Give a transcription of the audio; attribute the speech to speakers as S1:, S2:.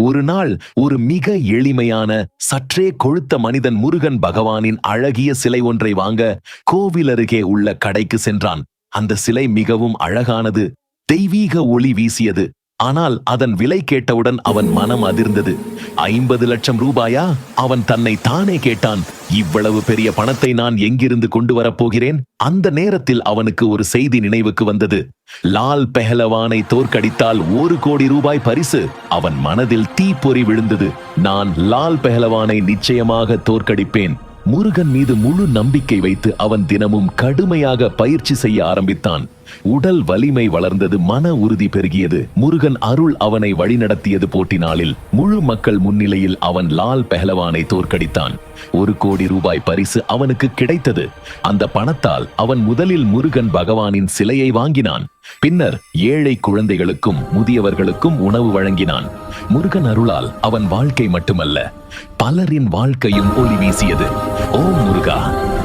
S1: ஒரு நாள் ஒரு மிக எளிமையான சற்றே கொழுத்த மனிதன் முருகன் பகவானின் அழகிய சிலை ஒன்றை வாங்க கோவில் அருகே உள்ள கடைக்கு சென்றான். அந்த சிலை மிகவும் அழகானது தெய்வீக ஒளி வீசியது. ஆனால் அதன் விலை கேட்டவுடன் அவன் மனம் அதிர்ந்தது. ஐம்பது லட்சம் ரூபாயா? அவன் தன்னை தானே கேட்டான். இவ்வளவு பெரிய பணத்தை நான் எங்கிருந்து கொண்டு வரப்போகிறேன் அந்த நேரத்தில் அவனுக்கு ஒரு செய்தி நினைவுக்கு வந்தது. லால் பெஹலவானை தோற்கடித்தால் ஒரு கோடி ரூபாய் பரிசு. அவன் மனதில் தீப்பொறி விழுந்தது. நான் லால் பெஹலவானை நிச்சயமாக தோற்கடிப்பேன். முருகன் மீது முழு நம்பிக்கை வைத்து அவன் தினமும் கடுமையாக பயிற்சி செய்ய ஆரம்பித்தான். உடல் வலிமை வளர்ந்தது மன உறுதி பெருகியது. முருகன் அருள் அவனை வழிநடத்தியது போட்டி நாளில் முழு மக்கள் முன்னிலையில் அவன் லால் பெஹலவானை தோற்கடித்தான். ஒரு கோடி ரூபாய் பரிசு அவனுக்கு கிடைத்தது. அந்த பணத்தால் அவன் முதலில் முருகன் பகவானின் சிலையை வாங்கினான். பின்னர் ஏழை குழந்தைகளுக்கும் முதியவர்களுக்கும் உணவு வழங்கினான். முருகன் அருளால் அவன் வாழ்க்கை மட்டுமல்ல பலரின் வாழ்க்கையும் ஒளி வீசியது. ஓம் முருகா!